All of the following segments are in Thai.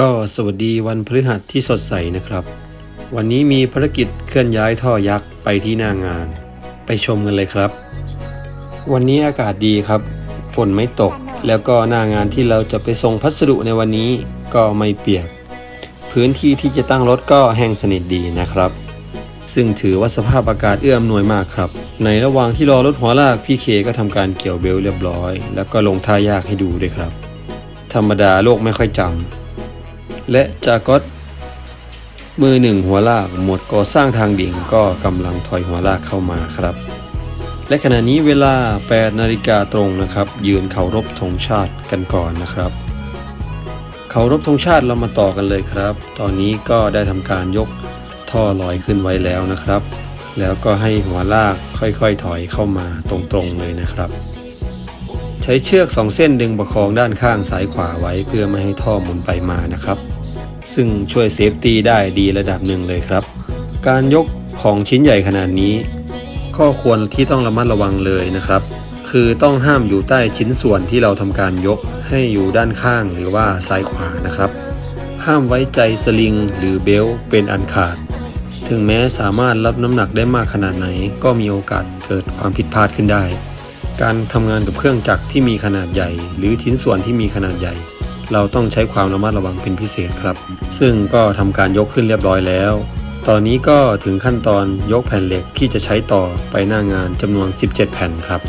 ก็สวัสดีวันพฤหัสที่สดใสนะครับ วันนี้มีภารกิจเคลื่อนย้ายท่อยักษ์ไปที่หน้างาน ไปชมกันเลยครับ วันนี้อากาศดีครับ ฝนไม่ตก แล้วก็หน้างานที่เราจะไปส่งพัสดุในวันนี้ก็ไม่เปียก พื้นที่ที่จะตั้งรถก็แห้งสนิทดีนะครับ ซึ่งถือว่าสภาพอากาศเอื้ออำนวยมากครับ ในระหว่างที่รอรถหัวลากพี่เคก็ทำการเกี่ยวเบลต์เรียบร้อย แล้วก็ลงท่ายากให้ดูด้วยครับ ธรรมดาโลกไม่ค่อยจำ และจาก็อตมือหนึ่งหัวลากหมวดก่อสร้างทางดิ่งก็กำลังถอยหัวลากเข้ามาครับ และขณะนี้เวลา 8 นาฬิกาตรงนะครับ ยืนเคารพธงชาติกันก่อนนะครับเคารพธงชาติเรามาต่อกันเลยครับ ตอนนี้ก็ได้ทำการยกท่อลอยขึ้นไว้แล้วนะครับ แล้วก็ให้หัวลากค่อยๆถอยเข้ามาตรงๆเลยนะครับ ใช้เชือกสองเส้นดึงประคองด้านข้างซ้ายขวาไว้เพื่อไม่ให้ท่อหมุนไปมานะครับ ซึ่งช่วยเซฟตี้ได้ดีระดับหนึ่งเลยครับ การยกของชิ้นใหญ่ขนาดนี้ ข้อควรที่ต้องระมัดระวังเลยนะครับ คือต้องห้ามอยู่ใต้ชิ้นส่วนที่เราทำการยกให้อยู่ด้านข้างหรือว่าซ้ายขวานะครับ ห้ามไว้ใจสลิงหรือเบลเป็นอันขาด ถึงแม้สามารถรับน้ำหนักได้มากขนาดไหน ก็มีโอกาสเกิดความผิดพลาดขึ้นได้ การทำงานกับเครื่องจักรที่มีขนาดใหญ่ หรือชิ้นส่วนที่มีขนาดใหญ่ เราต้องใช้ความระมัดระวังเป็นพิเศษครับ ซึ่งก็ทำการยกขึ้นเรียบร้อยแล้ว ตอนนี้ก็ถึงขั้นตอนยกแผ่นเหล็กที่จะใช้ต่อไปหน้างานจำนวน 17 แผ่นครับ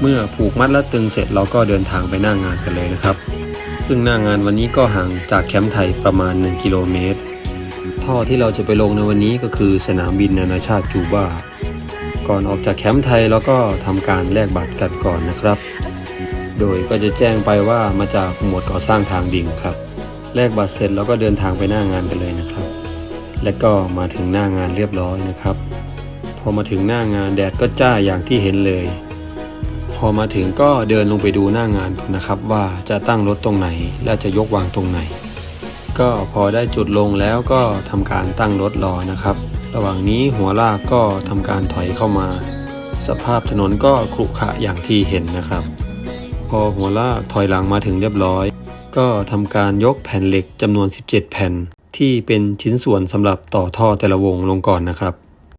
เมื่อผูกมัดและตึงเสร็จเราก็เดินทางไปหน้างานกันเลยนะครับ ซึ่งหน้างานวันนี้ก็ห่างจากแคมป์ไทยประมาณ 1 กิโลเมตร ท่อที่เราจะไปลงในวันนี้ก็คือสนามบินนานาชาติจูบาก่อนออกจากแคมป์ไทยเราก็ทำการแลกบัตรกันก่อนนะครับ โดยก็จะแจ้งไปว่ามาจากหมวดก่อสร้างทางดิ่งครับ แลกบัตรเสร็จเราก็เดินทางไปหน้างานกันเลยนะครับ และก็มาถึงหน้างานเรียบร้อยนะครับ พอมาถึงหน้างานแดดก็จ้าอย่างที่เห็นเลย พอมาถึงก็เดินลงไปดูหน้างานนนะครับ ว่าจะตั้งรถตรงไหน และจะยกวางตรงไหน ก็พอได้จุดลงแล้วก็ทำการตั้งรถรอนะครับ ระหว่างนี้หัวลากก็ทำการถอยเข้ามา สภาพถนนก็ขรุขระอย่างที่เห็นนะครับ พอหัวลากถอยหลังมาถึงเรียบร้อย ก็ทำการยกแผ่นเหล็กจำนวน 17 แผ่น ที่เป็นชิ้นส่วนสำหรับต่อท่อแต่ละวงลงก่อนนะครับ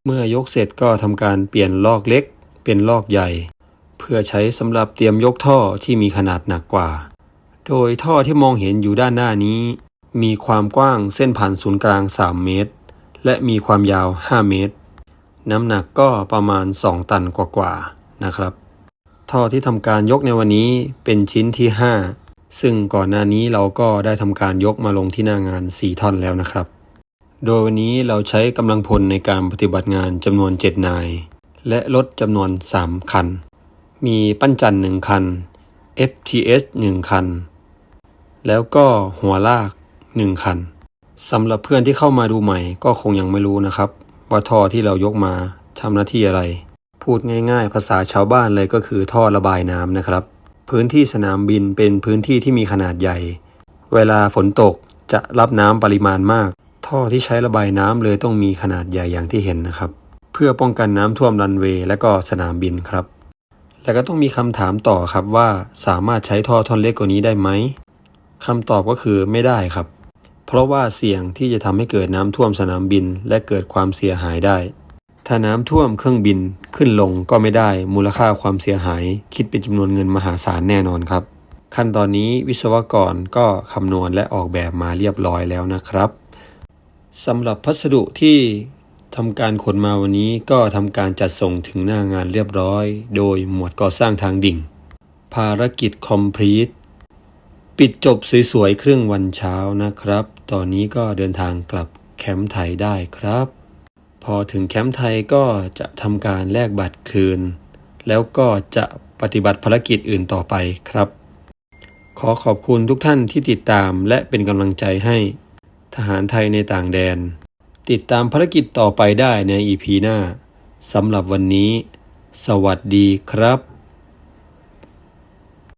เมื่อยกเสร็จก็ทำการเปลี่ยนลอกเล็ก เป็นลอกใหญ่ เพื่อใช้สำหรับเตรียมยกท่อที่มีขนาดหนักกว่า โดยท่อที่มองเห็นอยู่ด้านหน้านี้ มีความกว้างเส้นผ่านศูนย์กลาง 3 เมตร และมีความยาว 5 เมตร น้ำหนักก็ประมาณ 2 ตันกว่าๆนะครับ ท่อที่ทำการยกในวันนี้เป็นชิ้นที่ 5 ซึ่งก่อนหน้านี้เราก็ได้ทำการยกมาลงที่หน้างาน 4 ท่อนแล้วนะครับ โดยวันนี้เราใช้กำลังพลในการปฏิบัติงานจำนวน 7 นาย และรถจำนวน 3 คัน มีปั้นจันหนึ่งคัน FTS 1 คัน แล้วก็หัวลาก 1 คันสำหรับเพื่อนที่เข้ามาดูใหม่ก็คงยังไม่รู้นะครับ ว่าท่อที่เรายกมาทำหน้าที่อะไร พูดง่าย ๆ ภาษาชาวบ้านเลยก็คือท่อระบายน้ำนะครับ พื้นที่สนามบินเป็นพื้นที่ที่มีขนาดใหญ่ เวลาฝนตกจะรับน้ำปริมาณมาก ท่อที่ใช้ระบายน้ำเลยต้องมีขนาดใหญ่อย่างที่เห็นนะครับ เพื่อป้องกันน้ำท่วมรันเวย์และก็สนามบินครับ แล้วก็ต้องมีคำถามต่อครับว่าสามารถใช้ท่อท่อนเล็กกว่านี้ได้ไหมคำตอบก็คือไม่ได้ครับ เพราะว่าเสี่ยงที่จะทำให้เกิดน้ำท่วมสนามบินและเกิดความเสียหายได้ ถ้าน้ำท่วมเครื่องบินขึ้นลงก็ไม่ได้มูลค่าความเสียหาย คิดเป็นจำนวนเงินมหาศาลแน่นอนครับ ขั้นตอนนี้วิศวกรก็คำนวณและออกแบบมาเรียบร้อยแล้วนะครับสำหรับพัสดุที่ทำการขนมาวันนี้ก็ทำการจัดส่งถึงหน้างานเรียบร้อย โดยหมวดก่อสร้างทางดิ่ง ภารกิจ complete ปิดจบสวยๆครึ่งวันเช้านะครับ ตอนนี้ก็เดินทางกลับแคมป์ไทยได้ครับ พอถึงแคมป์ไทยก็จะทำการแลกบัตรคืน แล้วก็จะปฏิบัติภารกิจอื่นต่อไปครับ ขอขอบคุณทุกท่านที่ติดตามและเป็นกำลังใจให้ทหารไทยในต่างแดน ติดตามภารกิจต่อไปได้ในอีพีหน้าสำหรับวันนี้ สวัสดีครับ